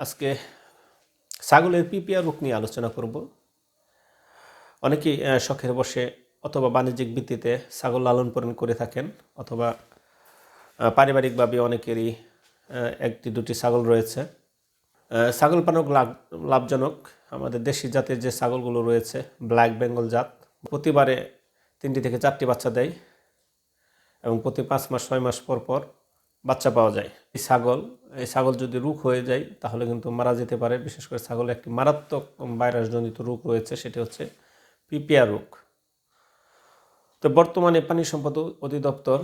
আজকে ছাগলের পিপিআর রোগ নিয়ে আলোচনা করব। অনেকেই শখের বসে অথবা বাণিজ্যিক ভিত্তিতে ছাগল লালন পালন করে থাকেন অথবা পারিবারিকভাবে অনেকেরই একটি দুটি ছাগল রয়েছে। ছাগল পালন লাভ, লাভজনক। আমাদের দেশি জাতের যে ছাগলগুলো রয়েছে, ব্ল্যাক বেঙ্গল জাত, প্রতিবারে তিনটি থেকে চারটি বাচ্চা দেয় এবং প্রতি পাঁচ মাস, ছয় মাস পর পর বাচ্চা পাওয়া যায়। এই ছাগল এই ছাগল যদি রোগ হয়ে যায়, তাহলে কিন্তু মারা যেতে পারে। বিশেষ করে ছাগলের একটি মারাত্মক ভাইরাসজনিত রোগ রয়েছে, সেটি হচ্ছে পিপিআ রোগ। তো বর্তমানে পানি সম্পদ অধিদপ্তর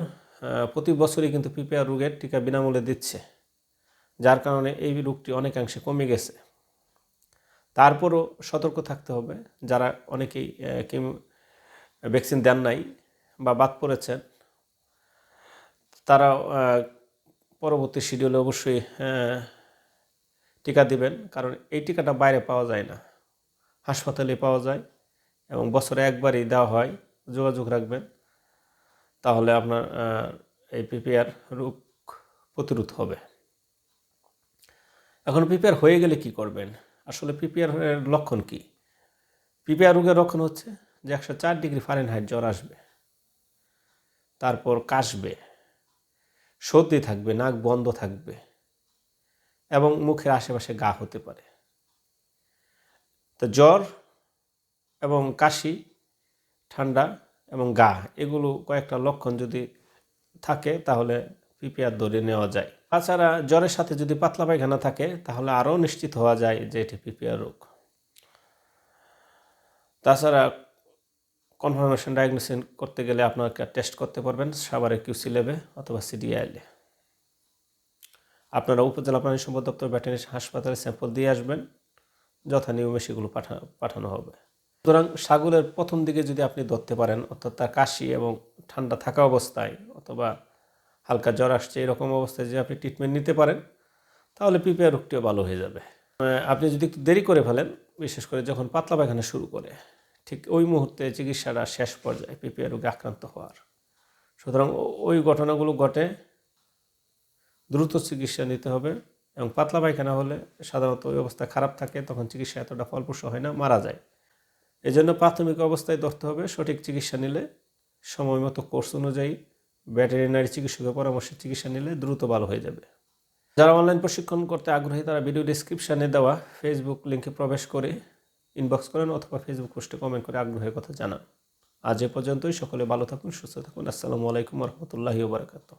প্রতি বছরই কিন্তু পিপিআর রোগের টিকা বিনামূল্যে দিচ্ছে, যার কারণে এই রোগটি অনেকাংশে কমে গেছে। তারপরও সতর্ক থাকতে হবে, যারা অনেকেই কেম ভ্যাকসিন দেন নাই বা বাদ পড়েছেন তারা পরবর্তী শিডিউলে অবশ্যই টিকা দিবেন। কারণ এই টিকাটা বাইরে পাওয়া যায় না। হাসপাতালে পাওয়া যায় এবং বছরে একবারই দেওয়া হয়। যোগাযোগ রাখবেন। তাহলে আপনার এই পিপিআর রোগ প্রতিরোধ হবে। এখন পিপিআর হয়ে গেলে কি করবেন? আসলে পিপিআর লক্ষণ কি? পিপিআর রোগের লক্ষণ হচ্ছে যে একশো চার ডিগ্রি ফারেনহাইট জ্বর আসবে। তারপর কাশবে। সর্দি থাকবে, নাক বন্ধ থাকবে এবং মুখের আশেপাশে গা হতে পারে। তো জ্বর এবং কাশি, ঠান্ডা এবং গা, এগুলো কয়েকটা লক্ষণ যদি থাকে তাহলে পিপিআর ধরে নেওয়া যায়। তাছাড়া জ্বরের সাথে যদি পাতলা পায়খানা থাকে তাহলে আরও নিশ্চিত হওয়া যায় যে এটি পিপিআর রোগ। তাছাড়া কনফার্মেশন ডায়াগনোসিস করতে গেলে আপনাকে টেস্ট করতে পারবেন সাভারে কিউসি লেবে অথবা সিডিআইলে আপনারা উপজেলা প্রাণী সম্পদ দপ্তর ভেটেরিনারি হাসপাতালে স্যাম্পল দিয়ে আসবেন, যথা নিয়মে সেগুলো পাঠা, পাঠানো হবে। সুতরাং ছাগলের প্রথম দিকে যদি আপনি ধরতে পারেন, অর্থাৎ তার কাশি এবং ঠান্ডা থাকা অবস্থায় অথবা হালকা জ্বর আসছে এরকম অবস্থায় যে আপনি ট্রিটমেন্ট নিতে পারেন, তাহলে পিপিআর রোগটিও ভালো হয়ে যাবে। আপনি যদি একটু দেরি করে ফেলেন, বিশেষ করে যখন পাতলা পায়খানা শুরু করে ঠিক ওই মুহূর্তে চিকিৎসাটা শেষ পর্যায়ে পিপিআর রোগে আক্রান্ত হওয়ার। সুতরাং ওই ঘটনাগুলো ঘটে, দ্রুত চিকিৎসা নিতে হবে এবং পাতলা পায়খানা হলে সাধারণত ওই অবস্থা খারাপ থাকে, তখন চিকিৎসা এতটা ফলপ্রসূ হয় না, মারা যায়। এই জন্য প্রাথমিক অবস্থায় ধরতে হবে, সঠিক চিকিৎসা নিলে, সময় মতো কোর্স অনুযায়ী ভেটেরিনারি চিকিৎসকের পরামর্শে চিকিৎসা নিলে দ্রুত ভালো হয়ে যাবে। যারা অনলাইন প্রশিক্ষণ করতে আগ্রহী, তারা ভিডিও ডিসক্রিপশানে দেওয়া ফেসবুক লিঙ্কে প্রবেশ করে ইনবক্স করেন অথবা ফেসবুক পোস্টে কমেন্ট করে আগ্রহের কথা জানান। আজ এ পর্যন্তই, সকলে ভালো থাকুন, সুস্থ থাকুন। আসসালামু আলাইকুম রহমতুল্লাহি বারকাতুহ।